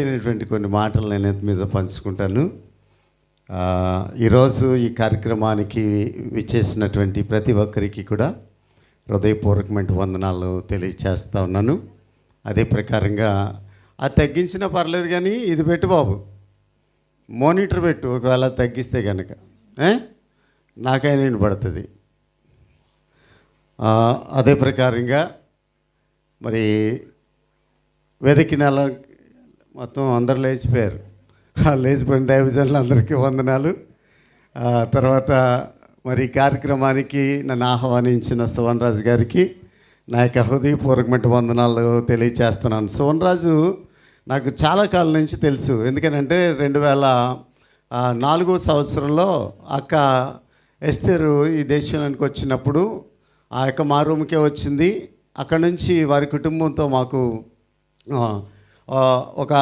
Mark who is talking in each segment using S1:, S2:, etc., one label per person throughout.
S1: అయినటువంటి కొన్ని మాటలు నేను మీద పంచుకుంటాను. ఈరోజు ఈ కార్యక్రమానికి విచ్చేసినటువంటి ప్రతి ఒక్కరికి కూడా హృదయపూర్వకమైన వందనాలు తెలియచేస్తా ఉన్నాను. అదే ప్రకారంగా అది తగ్గించినా పర్లేదు కానీ ఇది పెట్టు బాబు. మోనిటర్ పెట్టు ఒకవేళ తగ్గిస్తే కనుక నాకైనా పడుతుంది అదే ప్రకారంగా మరి వెతికిన మొత్తం అందరు లేచిపోయారు. లేచిపోయిన దైవజనులు అందరికీ వందనాలు. తర్వాత మరి కార్యక్రమానికి నన్ను ఆహ్వానించిన సువన్ రాజు గారికి నా యొక్క హృదయపూర్వకమైన వందనాలు తెలియచేస్తున్నాను. సువన్ రాజు నాకు చాలా కాలం నుంచి తెలుసు. ఎందుకంటే రెండు వేల నాలుగో సంవత్సరంలో అక్క ఎస్తేరు ఈ దేశానికి వచ్చినప్పుడు ఆ యొక్క మా రూమ్కే వచ్చింది. అక్కడ నుంచి వారి కుటుంబంతో మాకు ఒక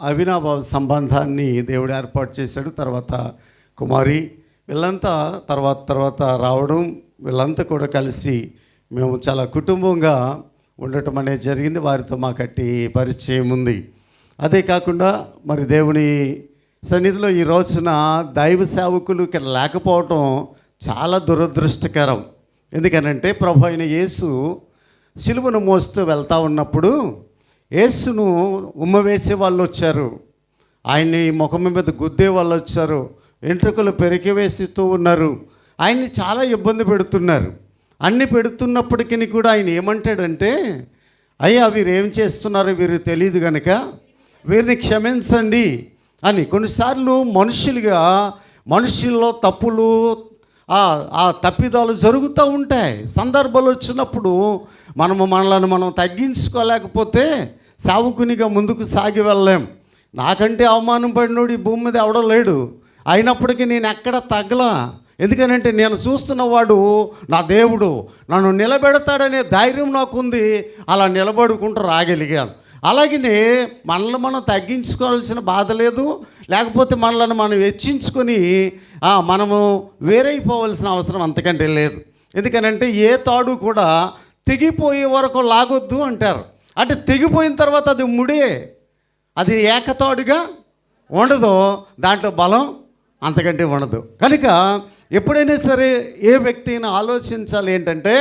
S1: అవినాభావ సంబంధాన్ని దేవుడు ఏర్పాటు చేశాడు తర్వాత కుమారి. వీళ్ళంతా తర్వాత తర్వాత రావడం వీళ్ళంతా కూడా కలిసి మేము చాలా కుటుంబంగా ఉండటం అనేది జరిగింది వారితో మాకట్టి పరిచయం ఉంది. అదే కాకుండా మరి దేవుని సన్నిధిలో ఈ రోజున దైవ సేవకులు ఇక్కడ లేకపోవటం చాలా దురదృష్టకరం. ఎందుకనంటే ప్రభు అయిన యేసు సిలువను మోస్తూ వెళ్తూ ఉన్నప్పుడు యేసును ఉమ్మ వేసే వాళ్ళు వచ్చారు ఆయన్ని ముఖం మీద గుద్దే వాళ్ళు వచ్చారు వెంట్రుకలు పెరికివేసిస్తూ ఉన్నారు. ఆయన్ని చాలా ఇబ్బంది పెడుతున్నారు. అన్ని పెడుతున్నప్పటికీ కూడా ఆయన ఏమంటాడంటే అయ్యా వీరు ఏం చేస్తున్నారో వీరు తెలియదు కనుక వీరిని క్షమించండి అని. కొన్నిసార్లు మనుషులుగా మనుషుల్లో తప్పులు ఆ తప్పిదాలు జరుగుతూ ఉంటాయి. సందర్భాలు వచ్చినప్పుడు మనము మనలను మనం తగ్గించుకోలేకపోతే సావుకునిగా ముందుకు సాగి వెళ్ళలేం. నాకంటే అవమానం పడినోడు ఈ భూమి మీద ఎవడో లేడు. అయినప్పటికీ నేను ఎక్కడ తగ్గలా ఎందుకనంటే నేను చూస్తున్నవాడు నా దేవుడు. నన్ను నిలబెడతాడనే ధైర్యం నాకుంది. అలా నిలబడుకుంటూ రాగలిగాను. అలాగనే మనల్ని మనం తగ్గించుకోవాల్సిన బాధ లేదు. లేకపోతే మనల్ని మనం హెచ్చించుకొని మనము వేరైపోవలసిన అవసరం అంతకంటే లేదు. ఎందుకనంటే ఏ తాడు కూడా తెగిపోయే వరకు లాగొద్దు అంటారు. అంటే తెగిపోయిన తర్వాత అది ముడే. అది ఏకతాడుగా ఉండదు దాంట్లో బలం అంతకంటే ఉండదు కనుక ఎప్పుడైనా సరే ఏ వ్యక్తి అయినా ఆలోచించాలి ఏంటంటే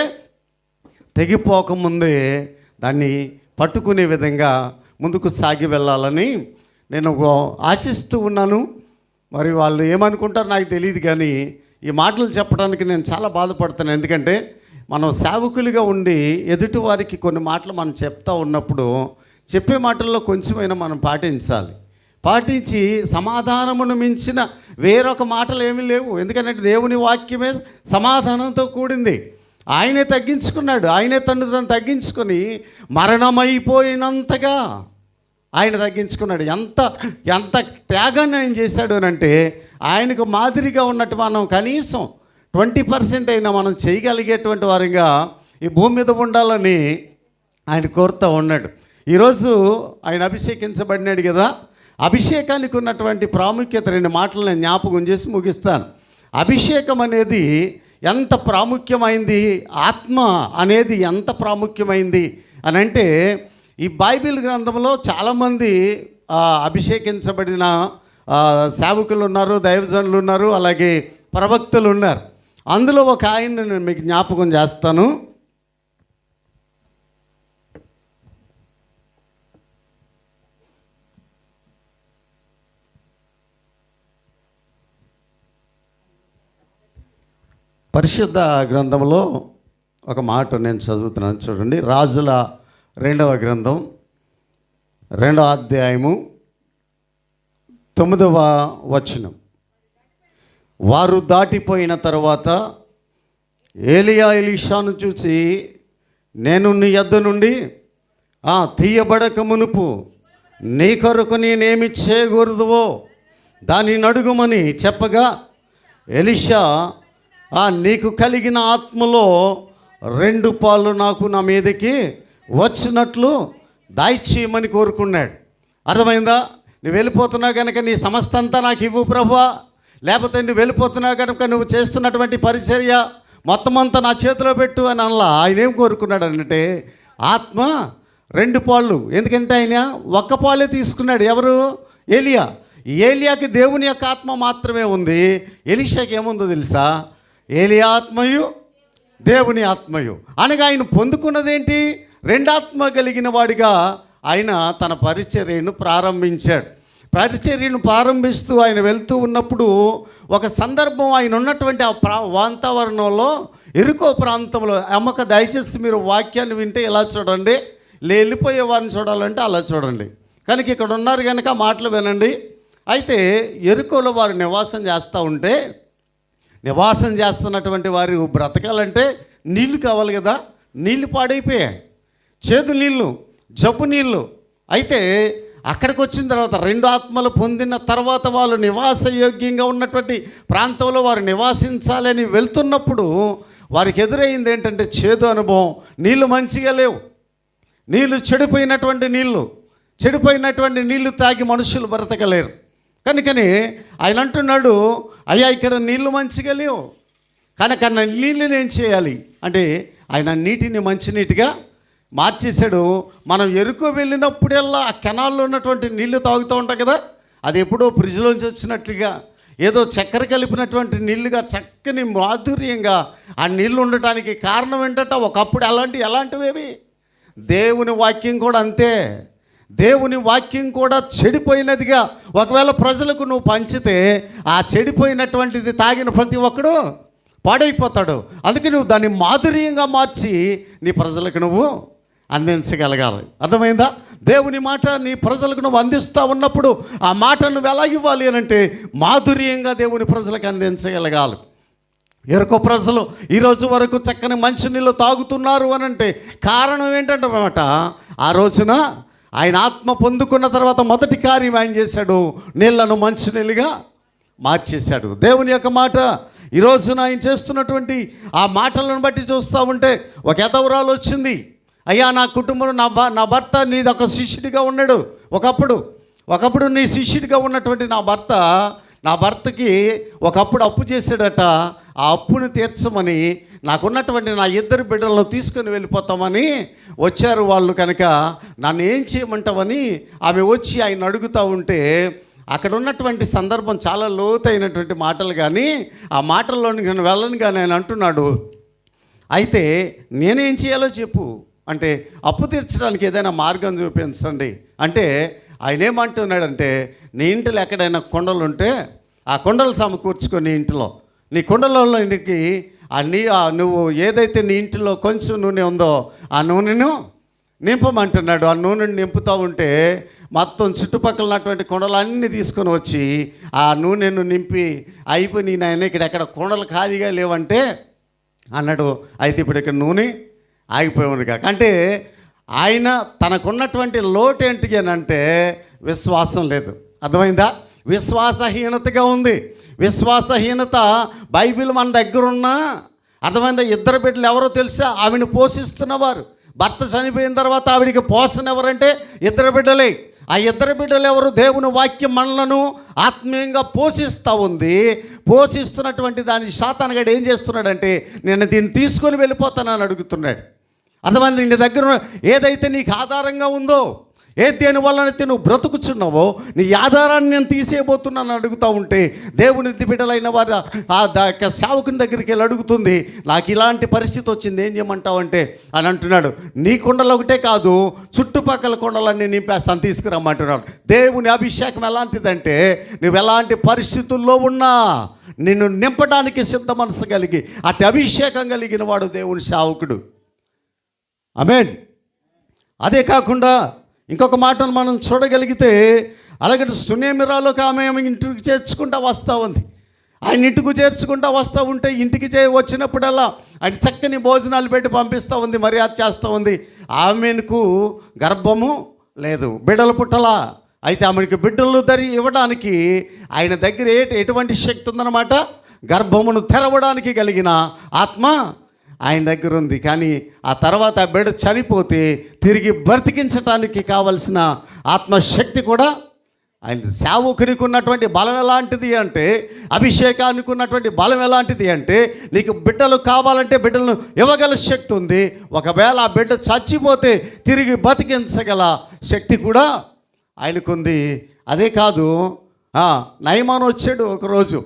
S1: తెగిపోకముందే దాన్ని పట్టుకునే విధంగా ముందుకు సాగి వెళ్ళాలని నేను ఆశిస్తూ ఉన్నాను. మరి వాళ్ళు ఏమనుకుంటారో నాకు తెలియదు కానీ ఈ మాటలు చెప్పడానికి నేను చాలా బాధపడుతున్నాను ఎందుకంటే మనం సేవకులుగా ఉండి ఎదుటి వారికి కొన్ని మాటలు మనం చెప్తా ఉన్నప్పుడు చెప్పే మాటల్లో కొంచెమైనా మనం పాటించాలి. పాటించి సమాధానమును మించిన వేరొక మాటలు ఏమీ లేవు. ఎందుకంటే దేవుని వాక్యమే సమాధానంతో కూడింది. ఆయనే తగ్గించుకున్నాడు. ఆయనే తను తను తగ్గించుకొని మరణమైపోయినంతగా ఆయన తగ్గించుకున్నాడు. ఎంత ఎంత త్యాగాన్ని ఆయన చేశాడు అని అంటే ఆయనకు మాదిరిగా ఉన్నట్టు మనం కనీసం ట్వంటీ పర్సెంట్ అయినా మనం చేయగలిగేటువంటి వారిగా ఈ భూమి మీద ఉండాలని ఆయన కోరుతూ ఉన్నాడు. ఈరోజు ఆయన అభిషేకించబడినాడు కదా. అభిషేకానికి ఉన్నటువంటి ప్రాముఖ్యత రెండు మాటలు నేను జ్ఞాపకం చేసి ముగిస్తాను. అభిషేకం అనేది ఎంత ప్రాముఖ్యమైంది? ఆత్మ అనేది ఎంత ప్రాముఖ్యమైంది? అని అంటే ఈ బైబిల్ గ్రంథంలో చాలామంది అభిషేకించబడిన సేవకులు ఉన్నారు దైవజనులు ఉన్నారు అలాగే ప్రవక్తలు ఉన్నారు. అందులో ఒక ఆయన నేను మీకు జ్ఞాపకం చేస్తాను. పరిశుద్ధ గ్రంథంలో ఒక మాట నేను చదువుతున్నాను. చూడండి రాజుల రెండవ గ్రంథం రెండవ అధ్యాయము తొమ్మిదవ వచనం. వారు దాటిపోయిన తర్వాత ఏలియా ఎలీషాను చూసి నేను నీ యొద్ద నుండి ఆ తీయబడక మునుపు నీ కొరకు నేనేమి చేయకూడదువో దానిని అడుగుమని చెప్పగా ఎలిషా ఆ నీకు కలిగిన ఆత్మలో రెండు పాలు నాకు నా మీదకి వచ్చినట్లు దాయిచేయమని కోరుకున్నాడు. అర్థమైందా? నువ్వు వెళ్ళిపోతున్నావు కనుక నీ సమస్త అంతా నాకు ఇవ్వు ప్రభువా. లేకపోతే నువ్వు వెళ్ళిపోతున్నావు కనుక నువ్వు చేస్తున్నటువంటి పరిచర్య మొత్తం అంతా నా చేతిలో పెట్టు అని అనలా. ఆయన ఏం కోరుకున్నాడు అంటే ఆత్మ రెండు పాళ్ళు. ఎందుకంటే ఆయన ఒక్క పాలే తీసుకున్నాడు. ఎవరు? ఏలియా. ఏలియాకి దేవుని యొక్క ఆత్మ మాత్రమే ఉంది. ఎలిషాకి ఏముందో తెలుసా? ఏలియా ఆత్మయు దేవుని ఆత్మయు. అనగా ఆయన పొందుకున్నదేంటి? రెండాత్మ కలిగిన వాడిగా ఆయన తన పరిచర్యను ప్రారంభించాడు. పరిచర్యను ప్రారంభిస్తూ ఆయన వెళ్తూ ఉన్నప్పుడు ఒక సందర్భం ఆయన ఉన్నటువంటి ఆ ప్రా వాతావరణంలో ఎరుకో ప్రాంతంలో అమ్మక దయచేసి మీరు వాక్యాన్ని వింటే ఇలా చూడండి? లే వెళ్ళిపోయే వారిని చూడాలంటే అలా చూడండి. కనుక ఇక్కడ ఉన్నారు కనుక మాటలు వినండి. అయితే ఎరుకోలో వారు నివాసం చేస్తూ ఉంటే నివాసం చేస్తున్నటువంటి వారు బ్రతకాలంటే నీళ్ళు కావాలి కదా నీళ్ళు పాడైపోయాయి. చేదు నీళ్ళు జబ్బు నీళ్ళు. అయితే అక్కడికి వచ్చిన తర్వాత రెండు ఆత్మలు పొందిన తర్వాత వాళ్ళు నివాసయోగ్యంగా ఉన్నటువంటి ప్రాంతంలో వారు నివాసించాలని వెళ్తున్నప్పుడు వారికి ఎదురైంది ఏంటంటే చేదు అనుభవం. నీళ్ళు మంచిగా లేవు. నీళ్ళు చెడిపోయినటువంటి నీళ్ళు. చెడిపోయినటువంటి నీళ్ళు తాగి మనుషులు బ్రతకలేరు. కనుకని ఆయన అంటున్నాడు అయ్యా ఇక్కడ నీళ్ళు మంచిగా లేవు. కనుక నా నీళ్ళు నేను చేయాలి? అంటే ఆయన నీటిని మంచినీటిగా మార్చేశాడు. మనం ఎరుకు వెళ్ళినప్పుడల్లా ఆ కెనాల్లో ఉన్నటువంటి నీళ్ళు తాగుతూ ఉంటాం కదా అది ఎప్పుడో ఫ్రిడ్జ్లోంచి వచ్చినట్లుగా ఏదో చక్కెర కలిపినటువంటి నీళ్ళుగా చక్కని మాధుర్యంగా ఆ నీళ్ళు ఉండటానికి కారణం ఏంటంటే ఒకప్పుడు అలాంటి ఎలాంటివేవి దేవుని వాక్యం కూడా అంతే. దేవుని వాక్యం కూడా చెడిపోయినదిగా. ఒకవేళ ప్రజలకు నువ్వు పంచితే ఆ చెడిపోయినటువంటిది తాగిన ప్రతి ఒక్కడు పాడైపోతాడు. అందుకే నువ్వు దాన్ని మాధుర్యంగా మార్చి నీ ప్రజలకు నువ్వు అందించగలగాలి. అర్థమైందా? దేవుని మాట నీ ప్రజలకు నువ్వు అందిస్తూ ఉన్నప్పుడు ఆ మాట నువ్వు ఎలా ఇవ్వాలి అని అంటే మాధుర్యంగా దేవుని ప్రజలకు అందించగలగాలి. ఎరుకో ప్రజలు ఈరోజు వరకు చక్కని మంచినీళ్ళు తాగుతున్నారు అని అంటే కారణం ఏంటంటే అన్నమాట ఆ రోజున ఆయన ఆత్మ పొందుకున్న తర్వాత మొదటి కార్యం ఆయన చేశాడు నీళ్ళను మంచినీళ్ళుగా మార్చేశాడు. దేవుని యొక్క మాట ఈరోజున ఆయన చేస్తున్నటువంటి ఆ మాటలను బట్టి చూస్తూ ఉంటే ఒక ఎదవరాలు వచ్చింది. అయ్యా నా కుటుంబంలో నా భ నా భర్త నీది ఒక శిష్యుడిగా ఉన్నాడు. ఒకప్పుడు ఒకప్పుడు నీ శిష్యుడిగా ఉన్నటువంటి నా భర్త నా భర్తకి ఒకప్పుడు అప్పు చేశాడట. ఆ అప్పును తీర్చమని నాకున్నటువంటి నా ఇద్దరు బిడ్డలను తీసుకొని వెళ్ళిపోతామని వచ్చారు వాళ్ళు కనుక. నన్ను ఏం చేయమంటావని ఆమె వచ్చి ఆయన అడుగుతూ ఉంటే అక్కడ ఉన్నటువంటి సందర్భం చాలా లోతైనటువంటి మాటలు కానీ ఆ మాటల్లోని నేను వెళ్ళను కానీ ఆయన అంటున్నాడు. అయితే నేనేం చేయాలో చెప్పు. అంటే అప్పు తీర్చడానికి ఏదైనా మార్గం చూపించండి. అంటే ఆయన ఏమంటున్నాడంటే నీ ఇంటిలో ఎక్కడైనా కొండలు ఉంటే ఆ కొండలు సమకూర్చుకొని నీ ఇంటిలో. నీ కొండలలో ఇంటికి ఆ నీ ఆ నువ్వు ఏదైతే నీ ఇంటిలో కొంచెం నూనె ఉందో ఆ నూనెను నింపమంటున్నాడు. ఆ నూనెను నింపుతూ ఉంటే మొత్తం చుట్టుపక్కల ఉన్నటువంటి కొండలన్నీ తీసుకొని వచ్చి ఆ నూనెను నింపి అయిపోయి నాయన ఇక్కడ ఎక్కడ కొండలు ఖాళీగా లేవంటే అన్నాడు. అయితే ఇప్పుడు ఇక్కడ నూనె ఆగిపోయి కాక. అంటే ఆయన తనకున్నటువంటి లోటు ఏంటి అని అంటే విశ్వాసం లేదు. అర్థమైందా? విశ్వాసహీనతగా ఉంది. విశ్వాసహీనత బైబిల్ మన దగ్గర ఉన్నా అర్థమైందా? ఇద్దరు బిడ్డలు ఎవరో తెలిసా? ఆవిడని పోషిస్తున్నవారు. భర్త చనిపోయిన తర్వాత ఆవిడికి పోషణ ఎవరంటే ఇద్దరు బిడ్డలే. ఆ ఇద్దరు బిడ్డలు ఎవరు? దేవుని వాక్యం మనలను ఆత్మీయంగా పోషిస్తూ ఉంది. పోషిస్తున్నటువంటి దాని శాతానగాడు ఏం చేస్తున్నాడంటే నేను దీన్ని తీసుకొని వెళ్ళిపోతానని అడుగుతున్నాడు. అంతమంది నీ దగ్గర ఏదైతే నీకు ఆధారంగా ఉందో ఏ దేని వల్లనైతే నువ్వు బ్రతుకుచున్నావో నీ ఆధారాన్ని నేను తీసేయబోతున్నాను అడుగుతూ ఉంటే దేవుని బిడ్డలైన వారు ఆ దా- యొక్క సేవకుని దగ్గరికి వెళ్ళి అడుగుతుంది నాకు ఇలాంటి పరిస్థితి వచ్చింది ఏం చేయమంటావు? అంటే అని అంటున్నాడు. నీ కొండలు ఒకటే కాదు చుట్టుపక్కల కొండలన్నీ నింపేస్తాను తీసుకురమ్మంటున్నాడు. దేవుని అభిషేకం ఎలాంటిదంటే నువ్వు ఎలాంటి పరిస్థితుల్లో ఉన్నా నిన్ను నింపడానికి సిద్ధ మనసు కలిగి అటు అభిషేకం కలిగిన వాడు దేవుని సేవకుడు. అమేన్ అదే కాకుండా ఇంకొక మాటను మనం చూడగలిగితే అలాగే సునేమిరాలోకి ఆమె ఇంటికి చేర్చుకుంటా వస్తూ ఉంది. ఆయన ఇంటికి చేర్చుకుంటా వస్తూ ఉంటే ఇంటికి చే వచ్చినప్పుడల్లా ఆయన చక్కని భోజనాలు పెట్టి పంపిస్తూ ఉంది మర్యాద చేస్తూ ఉంది. ఆమెకు గర్భము లేదు బిడ్డలు పుట్టలా. అయితే ఆమెకి బిడ్డలు ధరి ఇవ్వడానికి ఆయన దగ్గర ఎటువంటి శక్తి ఉందన్నమాట? గర్భమును తెరవడానికి కలిగిన ఆత్మ ఆయన దగ్గర ఉంది. కానీ ఆ తర్వాత ఆ బిడ్డ చనిపోతే తిరిగి బ్రతికించటానికి కావలసిన ఆత్మశక్తి కూడా ఆయన సేవకునికి ఉన్నటువంటి బలం ఎలాంటిది అంటే అభిషేకానికి ఉన్నటువంటి బలం ఎలాంటిది అంటే నీకు బిడ్డలు కావాలంటే బిడ్డలను ఇవ్వగల శక్తి ఉంది. ఒకవేళ ఆ బిడ్డ చచ్చిపోతే తిరిగి బతికించగల శక్తి కూడా ఆయనకుంది అదే కాదు నయమాన్ వచ్చాడు ఒకరోజు.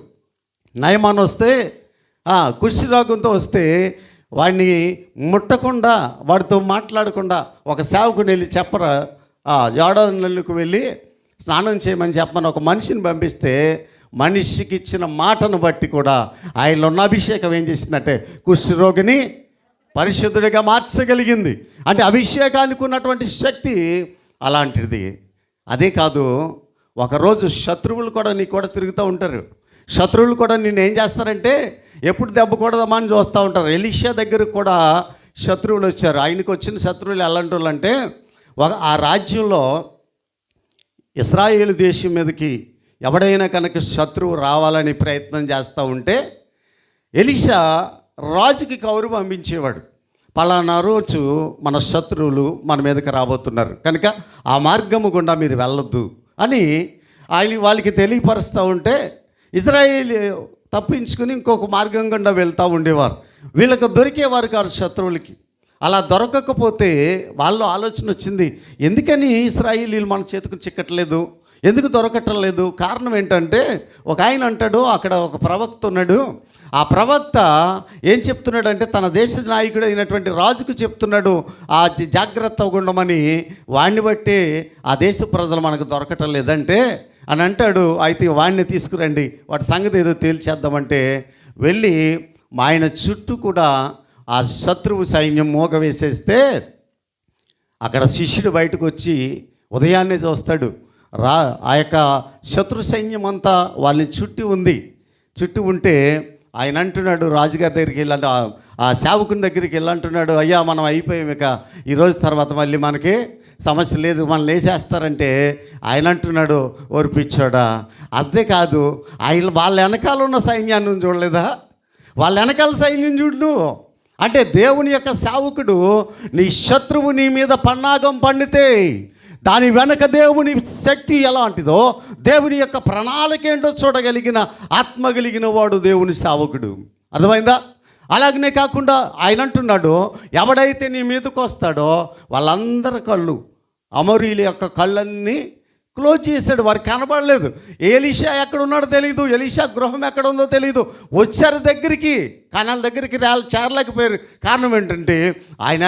S1: నయమాన్ వస్తే కుషిరాగంతో వస్తే వాడిని ముట్టకుండా వాడితో మాట్లాడకుండా ఒక సేవకుని వెళ్ళి చెప్పరా జాడనకు వెళ్ళి స్నానం చేయమని చెప్పమని ఒక మనిషిని పంపిస్తే మనిషికి ఇచ్చిన మాటను బట్టి కూడా ఆయనలో ఉన్న అభిషేకం ఏం చేసిందంటే కుష్ఠరోగిని పరిశుద్ధుడిగా మార్చగలిగింది. అంటే అభిషేకానికి ఉన్నటువంటి శక్తి అలాంటిది. అదే కాదు ఒకరోజు శత్రువులు కూడా నీకు కూడా తిరుగుతూ ఉంటారు. శత్రువులు కూడా నిన్ను ఏం చేస్తారంటే ఎప్పుడు దెబ్బకూడదమ్మా అని చూస్తూ ఉంటారు. ఎలిషా దగ్గరకు కూడా శత్రువులు వచ్చారు. ఆయనకు వచ్చిన శత్రువులు ఎలాంటి వాళ్ళు అంటే ఒక ఆ రాజ్యంలో ఇస్రాయేల్ దేశం మీదకి ఎవడైనా కనుక శత్రువు రావాలని ప్రయత్నం చేస్తూ ఉంటే ఎలిషా రాజుకి కౌరు పంపించేవాడు పలానా రోజు మన శత్రువులు మన మీదకి రాబోతున్నారు. కనుక ఆ మార్గము గుండా మీరు వెళ్ళొద్దు అని ఆయన వాళ్ళకి తెలియపరుస్తూ ఉంటే ఇజ్రాయేల్ తప్పించుకుని ఇంకొక మార్గం గుండా వెళ్తూ ఉండేవారు. వీళ్ళకి దొరికేవారు కాదు శత్రువులకి. అలా దొరకకపోతే వాళ్ళు ఆలోచన వచ్చింది ఎందుకని ఇస్రాయిలీలు మన చేతికి చిక్కట్లేదు ఎందుకు దొరకటం లేదు? కారణం ఏంటంటే ఒక ఆయన అంటాడు అక్కడ ఒక ప్రవక్త ఉన్నాడు. ఆ ప్రవక్త ఏం చెప్తున్నాడంటే తన దేశ నాయకుడు అయినటువంటి రాజుకు చెప్తున్నాడు ఆ జాగ్రత్తగా ఉండమని వాణ్ణి బట్టి ఆ దేశ ప్రజలు మనకు దొరకటం లేదంటే అని అంటాడు అయితే వాడిని తీసుకురండి. వాటి సంగతి ఏదో తేల్చేద్దామంటే వెళ్ళి మా ఆయన చుట్టూ కూడా ఆ శత్రువు సైన్యం మూగ వేసేస్తే అక్కడ శిష్యుడు బయటకు వచ్చి ఉదయాన్నే చూస్తాడు. రా ఆ యొక్క శత్రు సైన్యం అంతా వాళ్ళని చుట్టి ఉంది. చుట్టి ఉంటే ఆయన అంటున్నాడు రాజుగారి దగ్గరికి వెళ్ళండి. ఆ- సేవకుని దగ్గరికి వెళ్ళంటున్నాడు అయ్యా మనం అయిపోయాం ఇక. ఈరోజు తర్వాత మళ్ళీ మనకి సమస్య లేదు మనల్ని వేసేస్తారంటే ఆయన అంటున్నాడు ఓర్పిచ్చాడా అదే కాదు ఆయన వాళ్ళ వెనకాల ఉన్న సైన్యాన్ని చూడలేదా? వాళ్ళ వెనకాల సైన్యం చూడు నువ్వు. అంటే దేవుని యొక్క సేవకుడు నీ శత్రువు నీ మీద పన్నాగం పండితే దాని వెనక దేవుని శక్తి ఎలాంటిదో దేవుని యొక్క ప్రణాళిక ఏంటో చూడగలిగిన ఆత్మ కలిగిన వాడు దేవుని సేవకుడు. అర్థమైందా? అలాగనే కాకుండా ఆయన అంటున్నాడు ఎవడైతే నీ మీదకు వస్తాడో వాళ్ళందరి కళ్ళు అమరీల యొక్క కళ్ళన్నీ క్లోజ్ చేశాడు వారికి కనబడలేదు. ఎలీషా ఎక్కడ ఉన్నాడో తెలియదు ఎలీషా గృహం ఎక్కడ ఉందో తెలియదు వచ్చారు దగ్గరికి కనాల దగ్గరికి రా చేరలేకపోయారు. కారణం ఏంటంటే ఆయన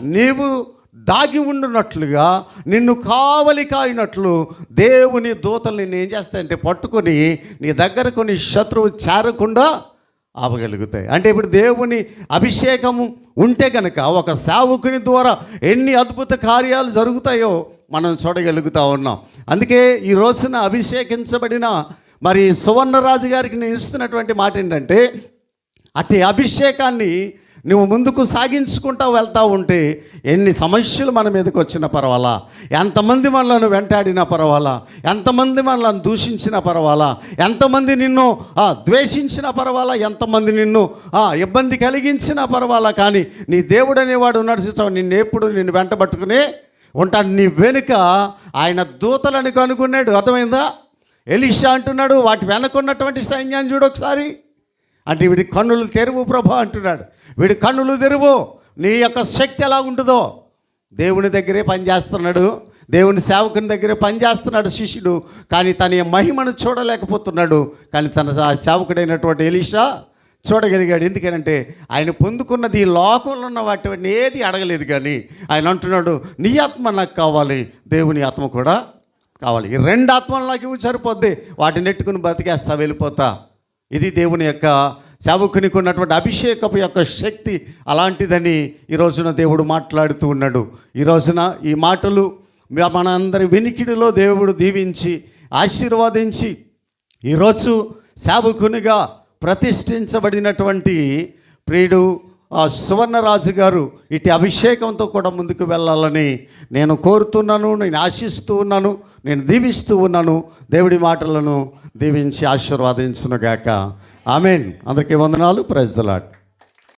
S1: నీవు దాగి ఉండునట్లుగా నిన్ను కావలి కాయినట్లు దేవుని దూతల్ని నేను ఏం చేస్తాయంటే పట్టుకొని నీ దగ్గరకు నీ శత్రువు చేరకుండా ఆపగలుగుతాయి. అంటే ఇప్పుడు దేవుని అభిషేకము ఉంటే కనుక ఒక సేవకుని ద్వారా ఎన్ని అద్భుత కార్యాలు జరుగుతాయో మనం చూడగలుగుతా ఉన్నాం. అందుకే ఈ రోజున అభిషేకించబడిన మరి సువర్ణరాజు గారికి నేను ఇస్తున్నటువంటి మాట ఏంటంటే అట్టి అభిషేకాన్ని నువ్వు ముందుకు సాగించుకుంటా వెళ్తూ ఉంటే ఎన్ని సమస్యలు మన మీదకి వచ్చినా పర్వాలా? ఎంతమంది మనలను వెంటాడినా పర్వాలా? ఎంతమంది మనలను దూషించినా పర్వాలా? ఎంతమంది నిన్ను ఆ, ద్వేషించినా పర్వాలా? ఎంతమంది నిన్ను ఆ, ఇబ్బంది కలిగించినా పర్వాలా? కానీ నీ దేవుడు అనేవాడు నడిచిస్తావు నిన్ను ఎప్పుడు నిన్ను వెంటబట్టుకుని ఉంటాడు. నీ వెనుక ఆయన దూతలని కనుక్కున్నాడు. అర్థమైందా? ఎలిషా అంటున్నాడు వాటి వెనక ఉన్నటువంటి సైన్యాన్ని చూడొకసారి అంటే వీడి కన్నులు తెరువు ప్రభా అంటున్నాడు. వీడి కన్నులు తెరువు. నీ యొక్క శక్తి ఎలా ఉంటుందో. దేవుని దగ్గరే పనిచేస్తున్నాడు. దేవుని సేవకుని దగ్గరే పనిచేస్తున్నాడు శిష్యుడు. కానీ తన మహిమను చూడలేకపోతున్నాడు. కానీ తన సేవకుడైనటువంటి ఎలీషా చూడగలిగాడు. ఎందుకనంటే ఆయన పొందుకున్నది ఈ లోకంలో ఉన్న వాటిని ఏది అడగలేదు కానీ ఆయన అంటున్నాడు నీ ఆత్మ నాకు కావాలి. దేవుని ఆత్మ కూడా కావాలి. ఈ రెండు ఆత్మలు నాకు ఇవి సరిపోద్ది. వాటిని నెట్టుకుని బతికేస్తా వెళ్ళిపోతా. ఇది దేవుని యొక్క సేవకునికి ఉన్నటువంటి అభిషేకపు యొక్క శక్తి అలాంటిదని ఈ రోజున దేవుడు మాట్లాడుతూ ఉన్నాడు. ఈ రోజున ఈ మాటలు మనందరి వెనికిడిలో దేవుడు దీవించి ఆశీర్వాదించి ఈరోజు సేవకునిగా ప్రతిష్ఠించబడినటువంటి ప్రియుడు ఆ సువర్ణరాజు గారు ఇటు అభిషేకంతో కూడా ముందుకు వెళ్ళాలని నేను కోరుతున్నాను నేను ఆశిస్తూ ఉన్నాను నేను దీవిస్తూ ఉన్నాను. దేవుడి మాటలను దీవించి ఆశీర్వాదించునుగాక. ఆమెన్. అందరికీ వందనాలు. Praise the lord